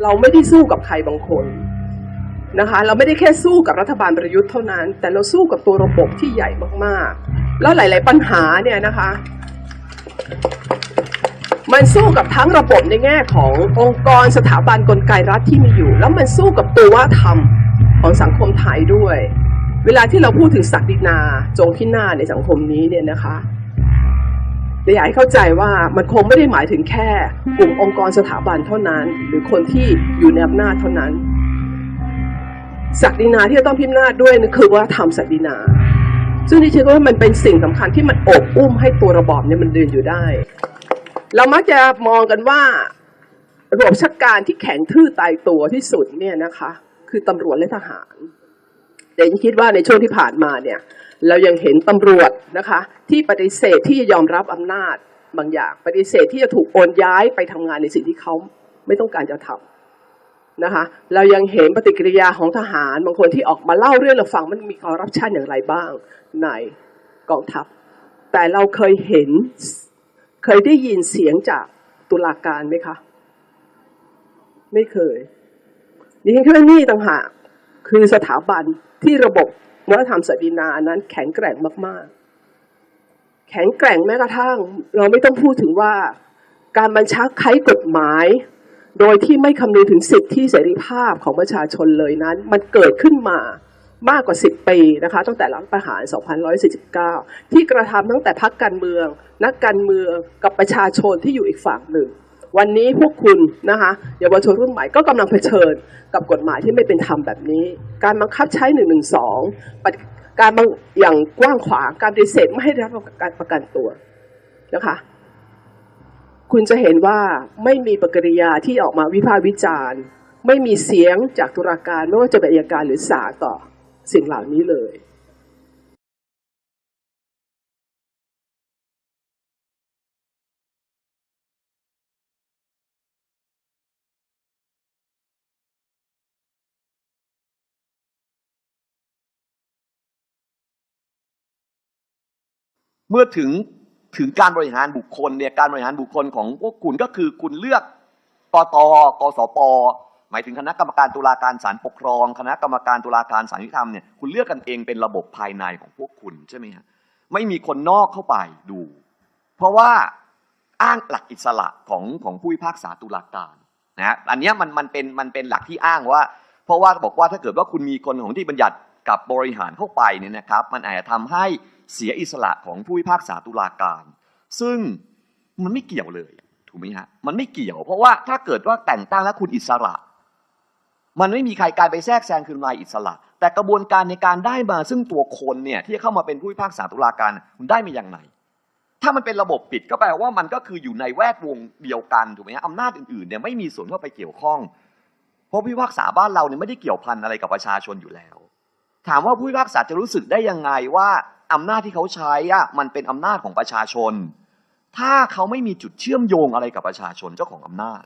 เราไม่ได้สู้กับใครบางคนนะคะ เราไม่ได้แค่สู้กับรัฐบาลประยุทธ์เท่านั้น แต่เราสู้กับตัวระบบที่ใหญ่มากๆ แล้วหลาย ๆ ปัญหาเนี่ยนะคะ มันสู้กับทั้งระบบในแง่ขององค์กรสถาบันกลไกรัฐที่มีอยู่ แล้วมันสู้กับตัววัฒนธรรมของสังคมไทยด้วย เวลาที่เราพูดถึงศักดินา โจงพินาในสังคมนี้เนี่ยนะคะ อยากให้เข้าใจว่ามันคงไม่ได้หมายถึงแค่ กลุ่มองค์กรสถาบันเท่านั้น หรือคนที่อยู่ในอำนาจเท่านั้นศักดินาที่จะต้องพินาศด้วยนั่นคือว่าทำศักดินา ซึ่งดิฉันว่ามันเป็นสิ่งสำคัญที่มันโอบอุ้มให้ตัวระบอบเนี่ยมันเดินอยู่ได้ เรามักจะมองกันว่าระบบชักการที่แข็งทื่อตายตัวที่สุดเนี่ยนะคะ คือตำรวจและทหาร แต่ยังคิดว่าในช่วงที่ผ่านมาเนี่ยเรายังเห็นตำรวจนะคะ ที่ปฏิเสธที่จะยอมรับอำนาจบางอย่าง ปฏิเสธที่จะถูกโอนย้ายไปทำงานในสิ่งที่เขาไม่ต้องการจะทำนะคะ เรายังเห็นปฏิกิริยาของทหารบางคนที่ออกมาเล่าเรื่องเราฟังมันมีคอร์รัปชันอย่างไรบ้างในกองทัพ แต่เราเคยเห็นเคยได้ยินเสียงจากตุลาการไหมคะ ไม่เคยดิฉันคิดว่านี่ต่างหาก คือสถาบันที่ระบบวัฒนธรรมสดีนานั้นแข็งแกร่งมาก ๆ แข็งแกร่งแม้กระทั่ง เราไม่ต้องพูดถึงว่าการบัญชาใช้กฎหมาย โดยที่ไม่คำนึงถึงสิทธิเสรีภาพของประชาชนเลยนั้น มันเกิดขึ้นมามากกว่า 10 ปีนะคะตั้งแต่รัฐประหาร2549 ที่กระทำตั้งแต่พักการเมือง นักการเมืองกับประชาชนที่อยู่อีกฝั่งหนึ่ง วันนี้พวกคุณนะคะเยาวชนรุ่นใหม่ก็กำลังเผชิญกับกฎหมายที่ไม่เป็นธรรมแบบนี้ การบังคับใช้1นึการบังอย่างกว้างขวางการปฏิเสธไม่ให้รับการประกันตัวนะคะคุณจะเห็นว่าไม่มีปกิริยาที่ออกมาวิพากษ์วิจารณ์ ไม่มีเสียงจากตุลาการไม่ว่าจะเป็นอัยการหรือศาลต่อสิ่งเหล่านี้เลย เมื่อถึงถึงการบริหารบุคคลเนี่ยการบริหารบุคคลของพวกคุณก็คือคุณเลือกกตกสปหมายถึงคณะกรรมการตุลาการศาลปกครอง คณะกรรมการตุลาการศาลยุติธรรมเนี่ยคุณเลือกกันเองเป็นระบบภายในของพวกคุณใช่ไหมฮะไม่มีคนนอกเข้าไปดู เพราะว่าอ้างหลักอิสระของของผู้พิพากษาตุลาการนะอันนี้มันมันเป็นมันเป็นหลักที่อ้างว่า เพราะว่าบอกว่าถ้าเกิดว่าคุณมีคนของที่บัญญัติ กับบริหารเข้าไปเนี่ยนะครับ มันอาจจะทำให้เสียอิสระของผู้พิพากษาตุลาการ ซึ่งมันไม่เกี่ยวเลยถูกไหมฮะมันไม่เกี่ยว เพราะว่าถ้าเกิดว่าแต่งตั้งแล้วคุณอิสระ มันไม่มีใครการไปแทรกแซงคืนมาอิสระ แต่กระบวนการในการได้มาซึ่งตัวคนเนี่ยที่เข้ามาเป็นผู้พิพากษาตุลาการคุณได้มาอย่างไรถ้ามันเป็นระบบปิดก็แปลว่ามันก็คืออยู่ในแวดวงเดียวกันถูกไหมฮะอำนาจอื่นๆเนี่ยไม่มีส่วนเข้าไปเกี่ยวข้อง เพราะผู้พิพากษาบ้านเราเนี่ยไม่ได้เกี่ยวพันอะไรกับประชาชนอยู่แล้ว ถามว่าผู้พิพากษาจะรู้สึกได้ยังไงว่าอำนาจที่เขาใช้อะมันเป็นอำนาจของประชาชน ถ้าเขาไม่มีจุดเชื่อมโยงอะไรกับประชาชนเจ้าของอำนาจ